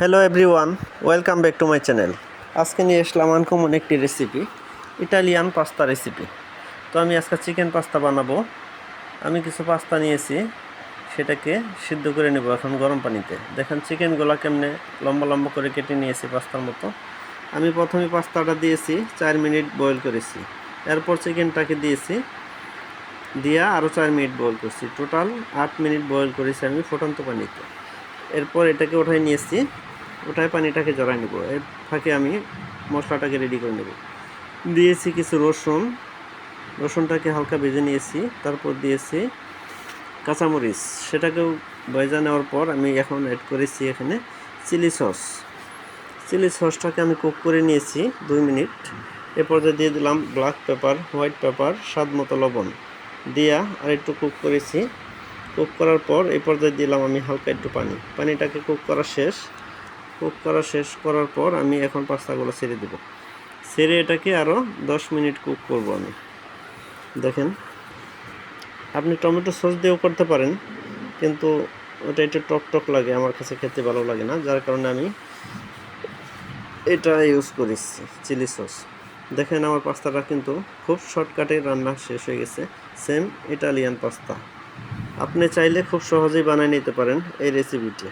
Hello everyone welcome back to my channel আজকে নিয়ে আসলাম আনকমন একটি রেসিপি ইটালিয়ান পাস্তা রেসিপি তো আমি আজকে চিকেন পাস্তা বানাবো। আমি কিছু পাস্তা নিয়েছি, সেটাকে সিদ্ধ করে নেব এখন গরম পানিতে। দেখেন চিকেনগুলো কেমনে লম্বা লম্বা করে কেটে নিয়েছি পাস্তার মতো। আমি প্রথমে পাস্তাটা দিয়েছি, চার মিনিট বয়েল করেছি। এরপর চিকেনটাকে দিয়েছি, দিয়া আরও চার মিনিট বয়েল করছি। টোটাল আট মিনিট বয়েল করেছি আমি ফুটন্ত পানিতে। এরপর এটাকে উঠাই নিয়েছি ওঠায় পানিটাকে জড়াই নেব। এর ফাঁকে আমি মশলাটাকে রেডি করে নেব। দিয়েছি কিছু রসুন। রসুনটাকে হালকা ভেজে নিয়েছি তারপর দিয়েছি কাঁচামরিচ। সেটাকেও ভেজা নেওয়ার পর আমি এখন অ্যাড করেছি এখানে চিলি সস চিলি সসটাকে আমি কুক করে নিয়েছি দুই মিনিট। এ পর্যায়ে দিয়ে দিলাম ব্ল্যাক পেপার হোয়াইট পেপার স্বাদ মতো লবণ। দিয়া আর একটু কুক করেছি। কুক করার পর এই পর্যায়ে দিলাম আমি হালকা একটু পানি। পানিটাকে কুক করা শেষ। কুক করা শেষ করার পর আমি এখন পাস্তাগুলো ছেড়ে দেব। ছেড়ে এটাকে আরও দশ মিনিট কুক করব আমি। দেখেন, আপনি টমেটো সস দিয়েও করতে পারেন, কিন্তু ওটা একটু টক টক লাগে, আমার কাছে খেতে ভালো লাগে না, যার কারণে আমি এটা ইউজ করেছি চিলি সস। দেখেন, আমার পাস্তাটা কিন্তু খুব শর্টকাটে রান্না শেষ হয়ে গেছে। সেম ইটালিয়ান পাস্তা আপনি চাইলে খুব সহজেই বানিয়ে নিতে পারেন এই রেসিপিটি